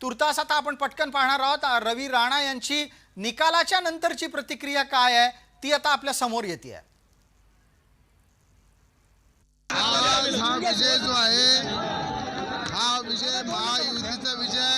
तुर्तास आता आपण पटकन पाहणार आहोत रवी राणा यांची निकालाच्या नंतरची प्रतिक्रिया काय आहे ती आता आपल्यासमोर येते आज हा विजय जो आहे हा विजय महायुतीचा विजय.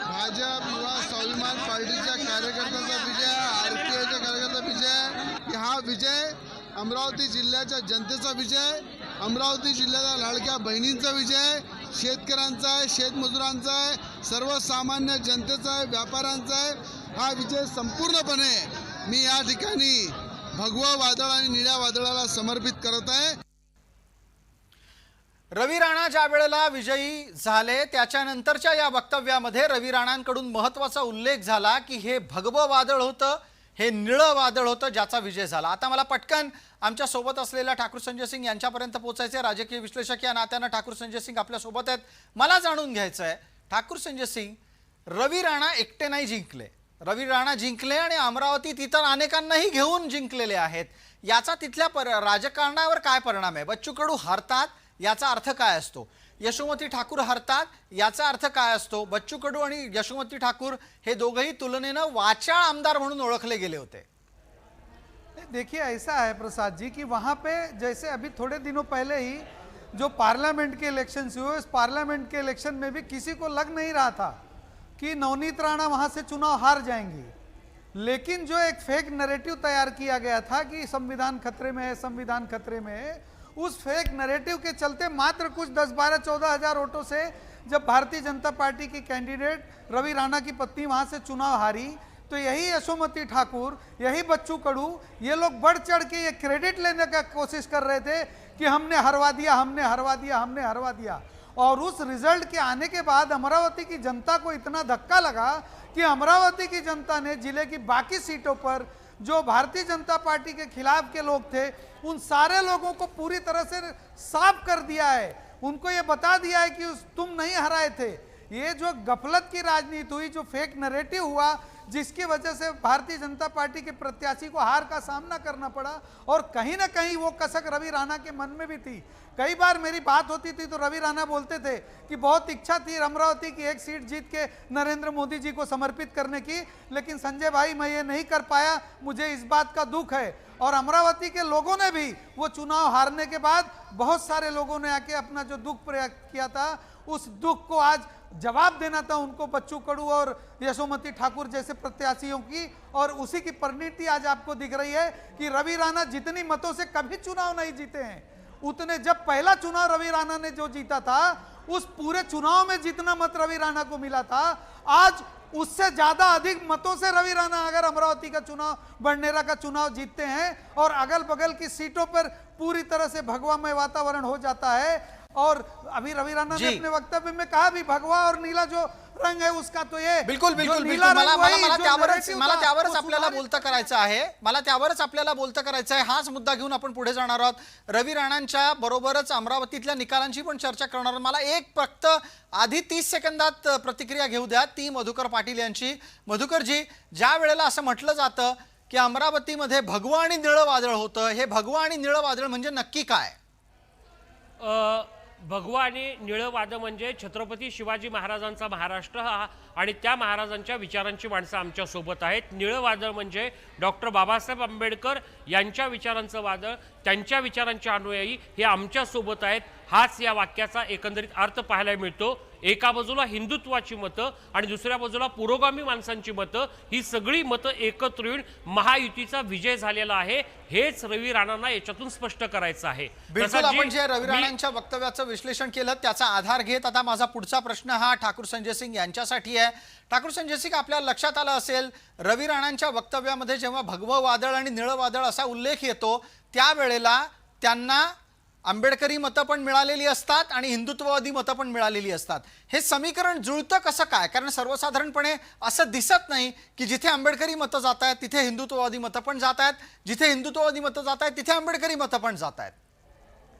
भाजप युवा स्वाभिमान पार्टीच्या कार्यकर्त्यांचा विजय आर पी आयच्या कार्यकर्त्याचा विजय. हा विजय अमरावती जिल्ह्याच्या जनतेचा विजय अमरावती जिल्ह्याच्या लाडक्या बहिणींचा विजय शेतकऱ्यांचा आहे शेतमजुरांचा आहे सर्वसामान्य जनतेचा आहे व्यापाऱ्यांचा आहे हा विजय संपूर्णपणे मी या ठिकाणी भगवा वादळ आणि निळ्या वादळाला समर्पित करत आहे. रवी राणा ज्या वेळेला विजयी झाले त्याच्यानंतरच्या या वक्तव्यामध्ये रवी राणांकडून महत्त्वाचा उल्लेख झाला की हे भगवं वादळ होतं. हे निळं वादळ होतं ज्याचा विजय झाला. आता मला पटकन आमच्यासोबत असलेल्या ठाकूर संजय सिंग यांच्यापर्यंत पोहोचायचे राजकीय विश्लेषक या नात्यानं ठाकूर संजय सिंग आपल्यासोबत आहेत. मला जाणून घ्यायचं आहे ठाकूर संजय सिंग रवी राणा एकटे नाही जिंकले. रवी राणा जिंकले आणि अमरावतीत इतर अनेकांनाही घेऊन जिंकलेले आहेत. याचा तिथल्या पर राजकारणावर काय परिणाम आहे? बच्चू कडू हरतात याचा अर्थ काय असतो? यशोमती ठाकूर हरतात, याचा अर्थ काय असतो? बच्चू कडू आणि यशोमती ठाकूर हे दोघंही तुलनेनं वाचाळ आमदार म्हणून ओळखले गेले होते. देखिए, ऐसा है प्रसाद जी कि वहाँ पे जैसे अभी थोड़े दिनों पहले ही जो पार्लियामेंट के इलेक्शन हुए, उस पार्लियामेंट के इलेक्शन में भी किसी को लग नहीं रहा था कि नवनीत राणा वहाँ से चुनाव हार जाएँगी। लेकिन जो एक फेक नैरेटिव तैयार किया गया था कि संविधान खतरे में है, संविधान खतरे में है उस फेक नरेटिव के चलते मात्र कुछ दस बारह चौदह हज़ार वोटों से जब भारतीय जनता पार्टी की कैंडिडेट रवि राणा की पत्नी वहाँ से चुनाव हारी तो यही यशोमती ठाकुर, यही बच्चू कडू, ये लोग बढ़ चढ़ के ये क्रेडिट लेने का कोशिश कर रहे थे कि हमने हरवा दिया, हमने हरवा दिया, हमने हरवा दिया। और उस रिज़ल्ट के आने के बाद अमरावती की जनता को इतना धक्का लगा कि अमरावती की जनता ने ज़िले की बाकी सीटों पर जो भारतीय जनता पार्टी के खिलाफ के लोग थे, उन सारे लोगों को पूरी तरह से साफ़ कर दिया है। उनको ये बता दिया है कि उस- तुम नहीं हराए थे। ये जो गफलत की राजनीति हुई, जो फेक नरेटिव हुआ जिसकी वजह से भारतीय जनता पार्टी के प्रत्याशी को हार का सामना करना पड़ा और कहीं ना कहीं वो कसक रवि राणा के मन में भी थी। कई बार मेरी बात होती थी तो रवि राणा बोलते थे कि बहुत इच्छा थी अमरावती की एक सीट जीत के नरेंद्र मोदी जी को समर्पित करने की, लेकिन संजय भाई, मैं ये नहीं कर पाया, मुझे इस बात का दुख है। और अमरावती के लोगों ने भी वो चुनाव हारने के बाद बहुत सारे लोगों ने आके अपना जो दुख प्रकट किया था, उस दुख को आज जवाब देना था उनको बच्चू कडू और यशोमती ठाकुर जैसे प्रत्याशियों की, और उसी की परिणति आज आपको दिख रही है कि रवि राणा जितनी मतों से कभी चुनाव नहीं जीते हैं, उतने जब पहला चुनाव रवि राणा ने जो जीता था, उस पूरे चुनाव में जितना मत रवि राणा को मिला था, आज उससे ज़्यादा अधिक मतों से रवि राणा अगर अमरावती का चुनाव, बंडेरा का चुनाव जीतते हैं, और अगल बगल की सीटों पर पूरी तरह से भगवामय वातावरण हो जाता है और अभी रवि राणा ने जी। अपने वक्तव्य में कहा भी भगवा और नीला जो रंग है उसका तो ये बिलकुल बिलकुल मला मला मला त्यावरच मला आपल्याला बोलतं करायचं आहे. मला त्यावरच आपल्याला बोलतं करायचं आहे. हाच मुद्दा घेऊन आपण पुढे जाणार आहोत. रवी राणांच्या बरोबरच अमरावतीतल्या निकालांची पण चर्चा करणार आहोत. मला एक फक्त आधी तीस सेकंदात प्रतिक्रिया घेऊ द्या. ती मधुकर पाटील यांची. मधुकरजी ज्या वेळेला असं म्हटलं जातं की अमरावतीमध्ये भगवा आणि निळं वादळ होतं हे भगवा आणि निळं वादळ म्हणजे नक्की काय? अ, भगवा आणि निळं वादं म्हणजे छत्रपती शिवाजी महाराजांचा महाराष्ट्र हा आणि त्या महाराजांच्या विचारांची माणसं आमच्यासोबत आहेत. निळं वादळ म्हणजे डॉक्टर बाबासाहेब आंबेडकर यांच्या विचारांचं वादळ त्यांच्या विचारांचे अनुयायी हे आमच्यासोबत आहेत. हाच या वाक्याचा एकंदरीत अर्थ पाहायला मिळतो. एका बाजूला हिंदुत्वाची मतं आणि दुसऱ्या बाजूला पुरोगामी माणसांची मतं ही सगळी मतं एकत्र येऊन महायुतीचा विजय झालेला आहे. हेच रवी राणांना याच्यातून स्पष्ट करायचं आहे. बिलकुल आपण जे रवी राणांच्या वक्तव्याचं विश्लेषण केलं त्याचा आधार घेत आता माझा पुढचा प्रश्न हा ठाकूर संजय सिंग यांच्यासाठी आहे. ठाकूर संजय सिंग आपल्या लक्षात आलं असेल रवी राणांच्या वक्तव्यामध्ये जेव्हा भगवं वादळ आणि निळं वादळ असा उल्लेख येतो त्यावेळेला त्यांना आंबेडकरी मतं पण मिळालेली असतात आणि हिंदुत्ववादी मतं पण मिळालेली असतात. हे समीकरण जुळतं कसं काय? कारण सर्वसाधारणपणे असं दिसत नाही की जिथे आंबेडकरी मतं जात आहेत तिथे हिंदुत्ववादी मतं पण जात आहेत जिथे हिंदुत्ववादी मतं जात आहेत तिथे आंबेडकरी मतं पण जात आहेत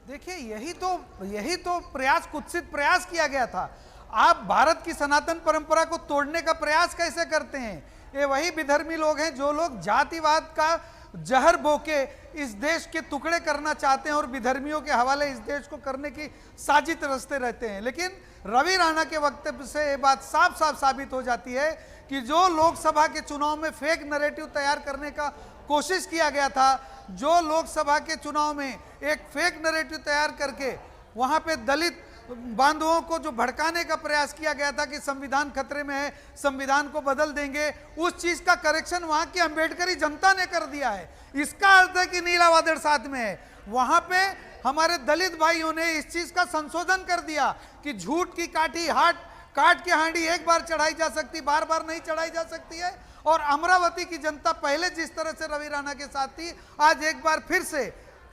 देखिए यही तो यही तो प्रयास कुत्सित प्रयास किया गया था. आप भारत की सनातन परंपरा को तोड़ने का प्रयास कैसे करते हैं? ये वही विधर्मी लोग हैं जो लोग जातिवाद का जहर बोके इस देश के टुकड़े करना चाहते हैं और विधर्मियों के हवाले इस देश को करने की साजिश रचते रहते हैं। लेकिन रवि राणा के वक्तव्य से ये बात साफ़ साफ़ साबित हो जाती है कि जो लोकसभा के चुनाव में फेक नरेटिव तैयार करने का कोशिश किया गया था, जो लोकसभा के चुनाव में एक फेक नरेटिव तैयार करके वहाँ पे दलित बांधवों को जो भड़काने का प्रयास किया गया था कि संविधान खतरे में है, संविधान को बदल देंगे, उस चीज़ का करेक्शन वहाँ की अंबेडकरी जनता ने कर दिया है। इसका अर्थ है कि नीला वादड़ साथ में है। वहाँ पे हमारे दलित भाइयों ने इस चीज़ का संशोधन कर दिया कि झूठ की काठी, हाट, काट की हांडी एक बार चढ़ाई जा सकती बार बार नहीं चढ़ाई जा सकती है। और अमरावती की जनता पहले जिस तरह से रवि राणा के साथ थी, आज एक बार फिर से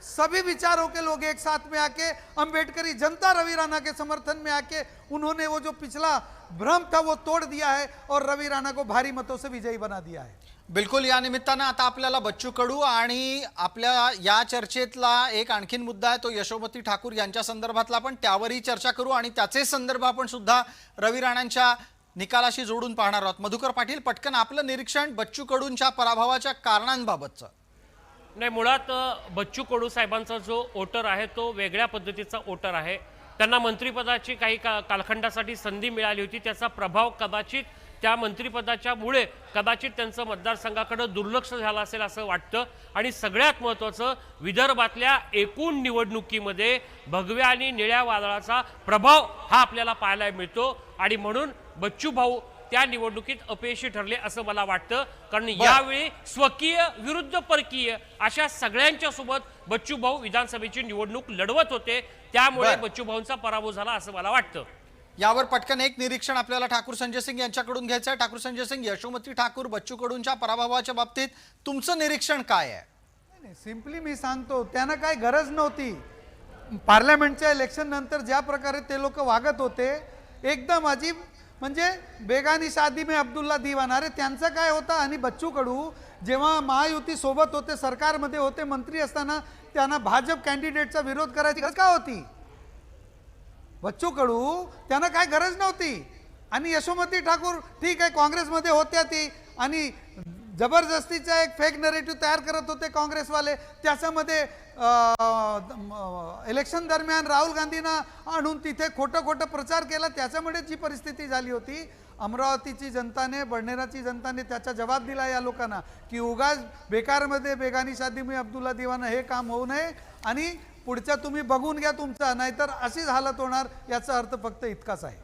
सभी विचारों के लोग एक साथ में आके अंबेडकरी जनता रवि राणा के समर्थन में आके उन्होंने वो जो पिछला भ्रम था वो तोड़ दिया है और रवि राणा को भारी मतों से विजयी बना दिया है। बिलकुल या निमित्तानं आता आपल्याला बच्चू कडू आणि आपल्या या चर्चेतला एक आणखीन मुद्दा आहे तो यशोमती ठाकूर यांच्या संदर्भातला पण. त्यावरही चर्चा करू आणि त्याचे संदर्भ आपण सुद्धा रवी राणांच्या निकालाशी जोडून पाहणार आहोत. मधुकर पाटील पटकन आपलं निरीक्षण बच्चू कडूंच्या पराभवाच्या कारणांबाबतचं. नाही मुळात बच्चू कडू साहेबांचा जो ओटर आहे तो वेगळ्या पद्धतीचा ओटर आहे. त्यांना मंत्रिपदाची काही का कालखंडासाठी संधी मिळाली होती. त्याचा प्रभाव कदाचित त्या मंत्रिपदाच्या मुळे कदाचित त्यांचं मतदारसंघाकडं दुर्लक्ष झालं असेल असं वाटतं. आणि सगळ्यात महत्त्वाचं विदर्भातल्या एकूण निवडणुकीमध्ये भगव्या आणि निळ्या वादळाचा प्रभाव हा आपल्याला पाहायला मिळतो. आणि म्हणून बच्चू भाऊ त्या निवडणुकीत अपयशी ठरले असं मला वाटतं. कारण यावेळी स्वकीय विरुद्ध परकीय अशा सगळ्यांच्या सोबत बच्चू भाऊ विधानसभेची निवडणूक लढवत होते. त्यामुळे. बच्चू भाऊंचा पराभव झाला असं मला वाटतं. यावर पटकन एक निरीक्षण आपल्याला ठाकूर संजय सिंग यांच्याकडून घ्यायचं आहे. ठाकूर संजय सिंग यशोमती ठाकूर बच्चू कडूंच्या पराभवाच्या बाबतीत तुमचं निरीक्षण काय आहे? सिम्पली मी सांगतो त्यांना काही गरज नव्हती. पार्लमेंटच्या इलेक्शन नंतर ज्या प्रकारे ते लोक वागत होते एकदम अजीब म्हणजे बेगानी शादी में अब्दुल्ला दिवाना. अरे त्यांचं काय होतं? आणि बच्चू कडू जेव्हा महायुती सोबत होते सरकारमध्ये होते मंत्री असताना त्यांना भाजप कॅन्डिडेटचा विरोध करायची गरज का होती? बच्चू कडू त्यांना काय गरज नव्हती? आणि यशोमती ठाकूर ठीक आहे काँग्रेसमध्ये होत्या ती. आणि जबरदस्तीचा एक फेक नरेटिव्ह तयार करत होते काँग्रेसवाले. त्याच्यामध्ये इलेक्शन दरम्यान राहुल गांधींना आणून तिथे खोटं खोटं प्रचार केला. त्याच्यामुळे जी परिस्थिती झाली होती. अमरावतीची जनताने बडनेराची जनताने त्याचा जबाब दिला या लोकांना की उगाच बेकारमध्ये बेगानी शादी मी अब्दुल्ला दिवाना हे काम होऊ नये आणि पुढच्या तुम्ही बघून घ्या तुमचा नाहीतर अशीच हालत होणार याचा अर्थ फक्त इतकाच आहे.